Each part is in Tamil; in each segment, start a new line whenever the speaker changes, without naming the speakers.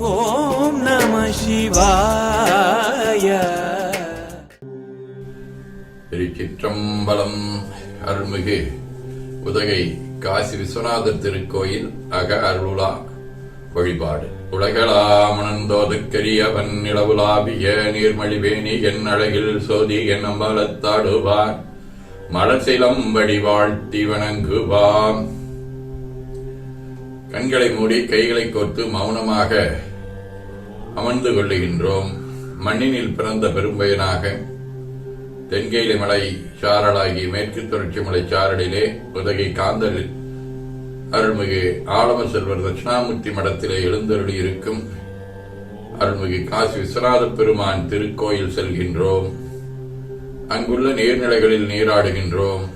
ஓம் நம சிவாய.
திருச்சிற்றம்பலம் அருள்மிகு உதகை காசி விஸ்வநாதர் திருக்கோயில் அக அருளா. வழிபாடு. உலகளாமணந்தோதுக்கரியவன் நிலவுலாவிய நீர்மழிவேணி என் அழகில் சோதி என் அம்பலத்தாடுவார் மலசிலம்படி வாழ்த்தி வணங்குவாம். கண்களை மூடி கைகளை கோர்த்து மௌனமாக அமர்ந்து கொள்ளுகின்றோம். மண்ணினில் பிறந்த பெரும்பயனாக தென்கேலி மலை சாரலாகி மேற்கு தொடர்ச்சி மலை சாரலிலே உதகை காந்தலில் அருள்மிகு ஆலம செல்வர் தட்சிணாமூர்த்தி மடத்திலே எழுந்தருளி இருக்கும் அருள்மிகு காசி விஸ்வநாத பெருமான் திருக்கோயில் செல்கின்றோம். அங்குள்ள நீர்நிலைகளில் நீராடுகின்றோம்.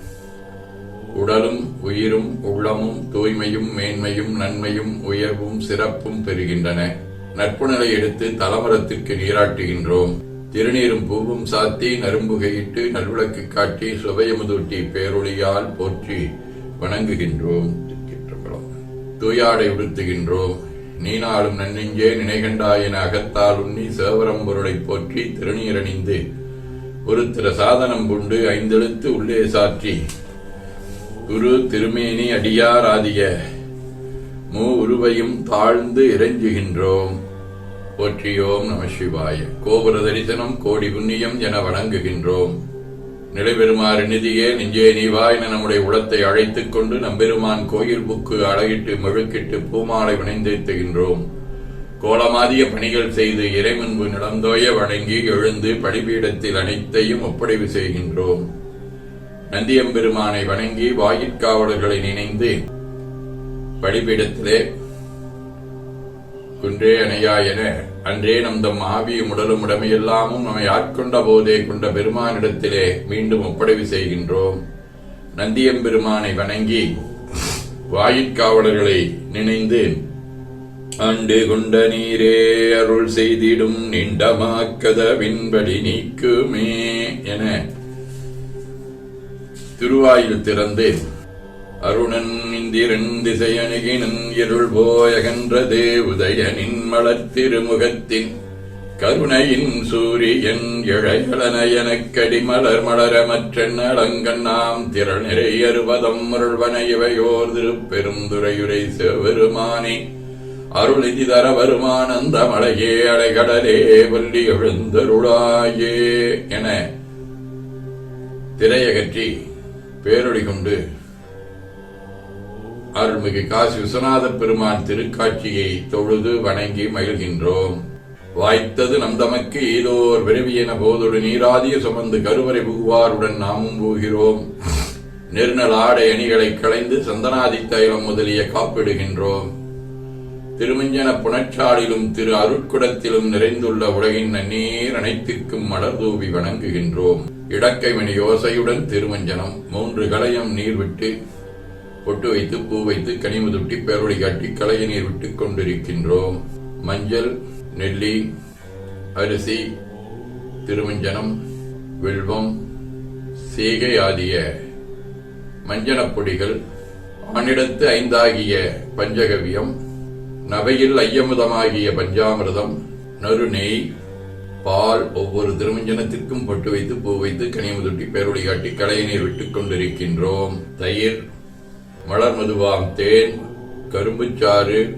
உடலும் உயிரும் உள்ளமும் தூய்மையும் மேன்மையும் நன்மையும் உயர்வும் சிறப்பும் பெறுகின்றன. நட்புணரை எடுத்து தலமரத்திற்கு நீராட்டுகின்றோம். திருநீரும் பூவும் சாத்தி நரும்புகையிட்டு நல்விளக்கு காட்டி சுவையமுதூட்டி பேரொழியால் போற்றி வணங்குகின்றோம். தூயாடை உடுத்துகின்றோம். நீனாலும் நன்னெஞ்சே நினைகண்டாயின அகத்தால் உண்ணி சேவரம் பொருளை போற்றி திருநீரணிந்து ஒரு திரு சாதனம் புண்டு ஐந்தெழுத்து உள்ளே சாற்றி. குரு திருமேனி அடியார் ஆதிய மூ உருவையும் தாழ்ந்து இறைஞ்சுகின்றோம். போற்றியோம் நம சிவாய. கோபுர தரிசனம் கோடி புண்ணியம் என வணங்குகின்றோம். நிலைபெறுமாறு நிதியே நெஞ்சே நீவா என நம்முடைய உளத்தை அழைத்துக் கொண்டு நம்பெருமான் கோயில் புக்கு அழகிட்டு மெழுக்கிட்டு பூமாலை வினைந்தேத்துகின்றோம் கோலமாதிய பணிகள் செய்து இறைமுன்பு நிலந்தோய வணங்கி எழுந்து பணிபீடத்தில் அனைத்தையும் ஒப்படைவு செய்கின்றோம். நந்தியம்பெருமானை வணங்கி வாயிற்காவலர்களை நினைந்து பலிபீடத்திலே குன்றே அணையா என அன்றே நம் தம் ஆவியும் உடலும் உடமையெல்லாமும் நம்மை ஆட்கொண்ட போதே கொண்ட பெருமானிடத்திலே மீண்டும் ஒப்படைவு செய்கின்றோம். நந்தியம்பெருமானை வணங்கி வாயிற்காவலர்களை நினைந்து ஆண்டு கொண்ட நீரே அருள் செய்திடும் நீண்டமாக்கதவின்படி நீக்குமே என திருவாயில் திறந்து அருணன் இந்திரன் திசையணுகினன் இருள் போயகன்றது உதயனின் திருமுகத்தின் கருணையின் சூரியன் இழையலனயனக் மலர் மலர மற்ற நலங்கண்ணாம் திரள் நிறை அறுபதம் அருள்வன இவையோர் திருப்பெருந்துரையுரை செவருமானே. அருளிதி தர வருமானந்த மலையே அலைகடலே வள்ளி எழுந்தருளாயே என திரையகற்றி பேரொழி கொண்டு அருள்மிகு காசி விஸ்வநாத பெருமான் திருக்காட்சியை தொழுது வணங்கி மகிழ்கின்றோம். வாய்த்தது நம் தமக்கு ஏதோர் விரைவியன போதொடு நீராதிய சுமந்து கருவறை புகுவாருடன் நாமும் போகிறோம். நெருநல் ஆடை அணிகளை களைந்து சந்தனாதி தைலம் முதலிய காப்பிடுகின்றோம். திருமஞ்சன புனச்சாலிலும் திரு அருட்குடத்திலும் நிறைந்துள்ள உலகின் நன்னீர் அனைத்திற்கும் மலர் தூவி வணங்குகின்றோம். இடக்கைமணி யோசையுடன் திருமஞ்சனம் மூன்று களையம் நீர் விட்டு பொட்டு வைத்து பூ வைத்து கனிமுதுட்டி பேரொழி காட்டி களைய நீர் விட்டு கொண்டிருக்கின்றோம். மஞ்சள் நெல்லி அரிசி திருமஞ்சனம் வில்வம் சேகை ஆகிய மஞ்சனப் பொடிகள் ஆனிடத்து ஐந்தாகிய பஞ்சகவியம் நவையில் ஐயமுதமாகிய பஞ்சாமிரதம் நறுநெய் பால் ஒவ்வொரு திருமஞ்சனத்திற்கும் பொட்டு வைத்து பூ வைத்து கனிமுதுட்டி பேரொழி காட்டி களைய விட்டுக் கொண்டிருக்கின்றோம். தயிர் மலர் மதுவாம் தேன் கரும்புச்சாறு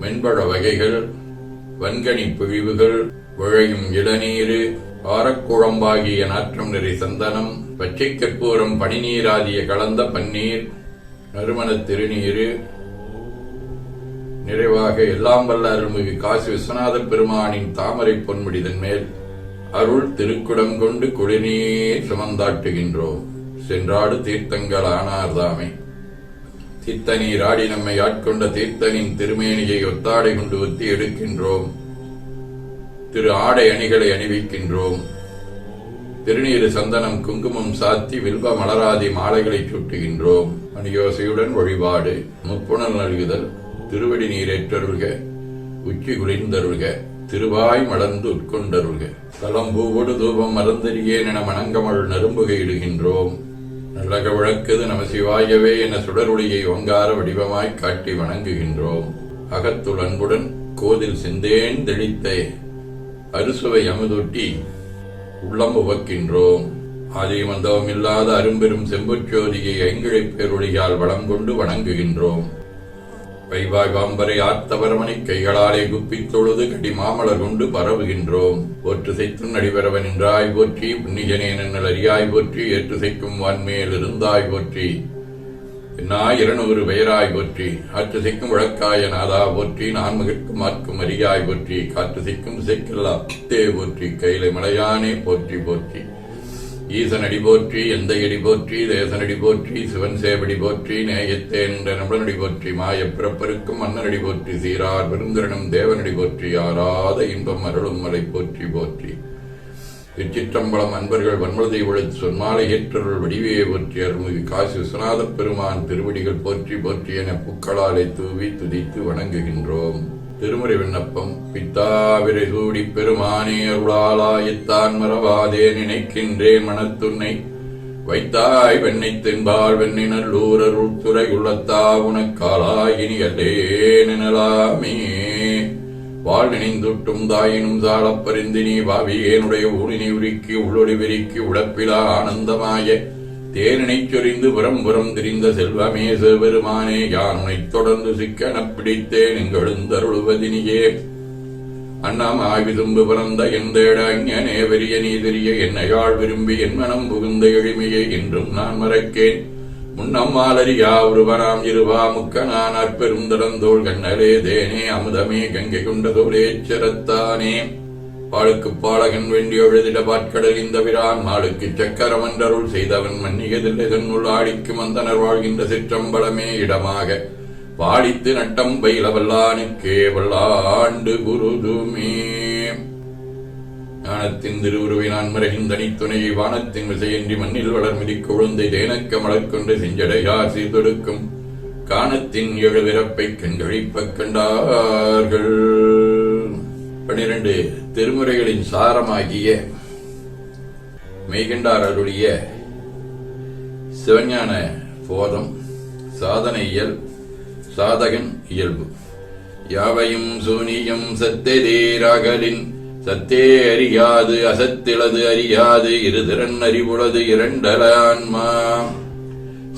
மென்பழ வகைகள் வன்கனி பிழிவுகள் விழையும் இளநீரு ஆரக்குழம்பாகிய நாற்றம் நிறை சந்தனம் பச்சை கற்பூரம் பனிநீராதிய கலந்த பன்னீர் நறுமணத் திருநீரு நிறைவாக எல்லாம் வல்ல அருள்மிகு காசி விஸ்வநாத பெருமானின் தாமரை பொன்முடிதன் மேல் அருள் திருக்குடம் கொண்டு குளிர்நீர் சுமந்தாட்டுகின்றோம். சென்றாடு தீர்த்தங்கள் ஆனார்தாமே. தித்தனி ஆடி நம்மை ஆட்கொண்ட தீர்த்தனின் திருமேனியை ஒத்தாடை கொண்டு ஒத்தி எடுக்கின்றோம். திரு ஆடை அணிகளை அணிவிக்கின்றோம். திருநீறு சந்தனம் குங்குமம் சாத்தி வில்வ மலராதி மாலைகளை சுட்டுகின்றோம். அணியோசையுடன் வழிபாடு முப்புணல் நல்குதல் திருவடி நீரேற்றருள்க உச்சி குளிர்ந்தருள்க திருவாய் மலர்ந்து உட்கொண்டருள்க. தலம்பூவோடு தூபம் மறந்தறியேன் என மணங்கமள் நரும்புகையிடுகின்றோம் நல்லக விளக்குது நம சிவாயவே என சுடரொளியை ஒங்கார வடிவமாய் காட்டி வணங்குகின்றோம். அகத்துள் அன்புடன் கோதில் சிந்தேன் தெளித்த. அறுசுவை அமுதொட்டி உள்ளம் உவக்கின்றோம். ஆதியும் அந்தவும் இல்லாத அரும்பெரும் செம்புச்சோதியை ஐங்கிழைப் பேரொழியால் வளம் கொண்டு வணங்குகின்றோம். வைவாய் வாம்பரை கைகளாலே குப்பித் தொழுது கடி மாமலர் கொண்டு பரவுகின்றோம். ஒற்று செய்த்தும் நடிபரவன் நின்றாய் போற்றி புண்ணியனே நன்னல் அறியாய் போற்றி ஏற்று செய்க்கும் வான்மேல் இருந்தாய் போற்றி. நாய் இருநூறு பெயராய் போற்றி ஆற்று செய்க்கும் விளக்காய நாதா போற்றி நான் மகிழ்க்கும் ஆர்க்கும் அறியாய் போற்றி காற்று செய்க்கும் செய்க்கல்லா தே போற்றி கைலை மலையானே போற்றி போற்றி. ஈசனடி போற்றி எந்த அடி போற்றி தேசனடி போற்றி சிவன் சேவடி போற்றி நேயத்தே என்ற நம்பனடி போற்றி மாயப் பிறப்பருக்கும் மன்னனடி போற்றி சீரார் பெருந்திரனும் தேவனடி போற்றி ஆராத இன்பம் அருளும் மலை போற்றி போற்றி. திருச்சிற்றம்பலம் அன்பர்கள் வன்மலதை ஒழித்து சொன்மாலை ஏற்றருள் வடிவையை போற்றி அருள்மிகு காசி விஸ்வநாதப் பெருமான் திருவடிகள் போற்றி போற்றி என புக்களாலை தூவி துதித்து வணங்குகின்றோம். திருமுறை விண்ணப்பம். பித்தாவிரை சூடி பெருமானே அருளாலாயத்தான் மறவாதே நினைக்கின்றேன் மனத்துன்னை. வைத்தாய் வெண்ணை தென்பால் வெண்ணை நல்லூர் அருள் துறை உள்ளத்தா உனக்காலாயினி அல்லே நினலாமே. வாழ் நினைந்துட்டும் தாயினும் சாலப் பாவி பாவியேனுடைய ஊழினி உருக்கி உள்ளொளி பெருக்கி உழப்பிலா ஆனந்தமாய தேனினைச் சொரிந்து புறம் புறம் திரிந்த செல்வமே சிவபெருமானே யான் உனைத் தொடர்ந்து சிக்கன பிடித்தேன் எங்கெழுந்தருளுவதினியே அண்ணாம் ஆய்விதும்பு பிறந்த எந்தேட அஞ்ஞனே பெரிய நீதிரிய என்னையாள் விரும்பி என் மனம் புகுந்த எளிமையை என்றும் நான் மறக்கேன். முன்னம்மாலரியா ஒருவனாம் இருவா முக்க நான் அற்பெருந்தடந்தோள் கண்ணலே தேனே அமுதமே கங்கை கொண்டதோலேச்சரத்தானே பாழுக்கு பாலகன் வேண்டி எழுதிட பாட்கடலிந்த விரான். சக்கரம் என்றருள் செய்தவன் மன்னியதில்லை தன்னுள் ஆடிக்கு மந்தனர் வாழ்கின்ற சிற்றம்பலமே இடமாக. பாடித்து நட்டம் பயில வல்லானுக்கே வல்லாண்டு குருதுமே ஞானத்தின் திருவுருவை நான் மறைகின்றனி. துணையை வானத்தின் விசையின்றி மண்ணில் வளர்மிதி குழந்தை தேனக்க மலர்கொண்டு செஞ்சடையார் சீர்தொடுக்கும். காணத்தின் எழுவிறப்பை கண்களிப்பக் கண்டார்கள். பனிரெண்டு திருமுறைகளின் சாரமாகிய மெய்கண்டார் அருளிய சிவஞான போதம் சாதனை இயல் சாதகன் இயல்பு. யாவையும் சூனியம் சத்தெதேராகலின் சத்தே அறியாது அசத்திலது அறியாது இருதிறன் அறிவுளது இரண்டலான்மா.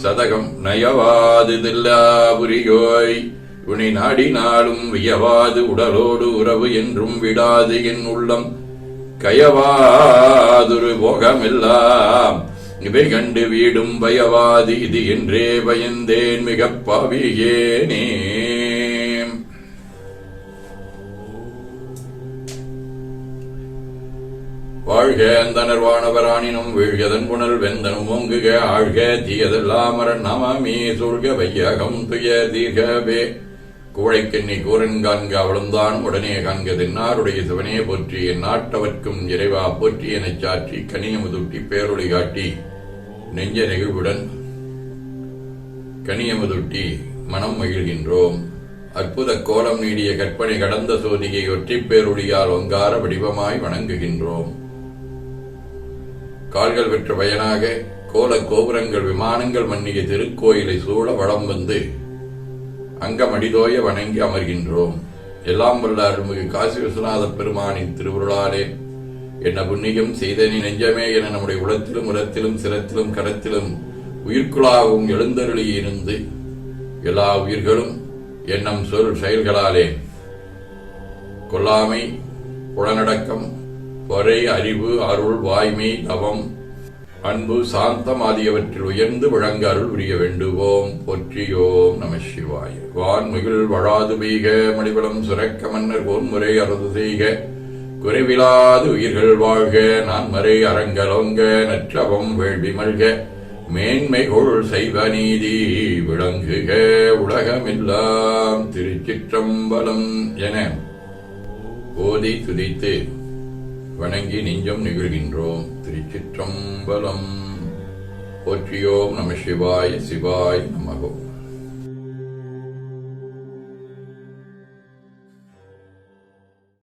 சதகம் நயவாது தில்லாபுரியோய் உனை நாடினாலும் வியவாது உடலோடு உறவு என்றும் விடாது என் உள்ளம். கயவாதுரு போகமெல்லாம் இவை கண்டு வீடும் பயவாதி இது என்றே பயந்தேன் மிக பாவியேனே. வாழ்க அந்தனர் வானவரானினும் வீழ்கதன் புனல் வெந்தனும் ஓங்குக ஆழ்க தீயதெல்லாம் நமாமி சொல்க வையகம் துய தீர்கவே. கோழைக்கண்ணை கூரன் காண்க அவளும்தான் உடனே காண்க தென்னாருடைய சிவனே போற்றி என் நாட்டவர்க்கும் இறைவா போற்றி எனச் சாற்றி கனியமுதுட்டி பேரொழி காட்டி நெஞ்ச நெகிழ்வுடன் கனியமுதுட்டி மனம் மகிழ்கின்றோம். அற்புத கோலம் நீடிய கற்பனை கடந்த சோதியை ஒற்றி பேருடியால் ஒங்கார வடிவமாய் வணங்குகின்றோம். கால்கள் பெற்ற பயனாக கோல கோபுரங்கள் விமானங்கள் மன்னிய திருக்கோயிலை சூழ வளம் வந்து அங்கமடிதோய வணங்கி அமர்கின்றோம். எல்லாம் வல்ல அருள்மிகு காசி விஸ்வநாத பெருமானின் திருவுருளாலே. என்ன புண்ணியம் செய்தனி நெஞ்சமே என நம்முடைய உளத்திலும் உரத்திலும் சிரத்திலும் கரத்திலும் உயிர்க்குழாவும் எழுந்தருளி இருந்து எல்லா உயிர்களும் எண்ணம் சொல் செயல்களாலே. கொல்லாமை புலனடக்கம் பொறை அறிவு அருள் வாய்மை தவம் அன்பு சாந்தம் ஆகியவற்றில் உயர்ந்து விளங்க அருள் புரிய வேண்டுவோம். போற்றியோம் நம சிவாய. வான்மிகுள் வழாது பெய்க மணிவளம் சுரக்க மன்னர் போன்முறை அறது செய்க. குறைவிலாது உயிர்கள் வாழ்க நான் மறை அரங்கலோங்க நற்றவம் வேள்வி மல்க. மேன்மைகொள் செய்வ நீதி விளங்குக உலகமெல்லாம் திருச்சிற்றம்பலம் என. ஓதி துதித்து. வணங்கி நெஞ்சம் நிகழ்கின்றோம். திருச்சிற்றம்பலம். போற்றியோம் நம சிவாய சிவாய் நமகோம்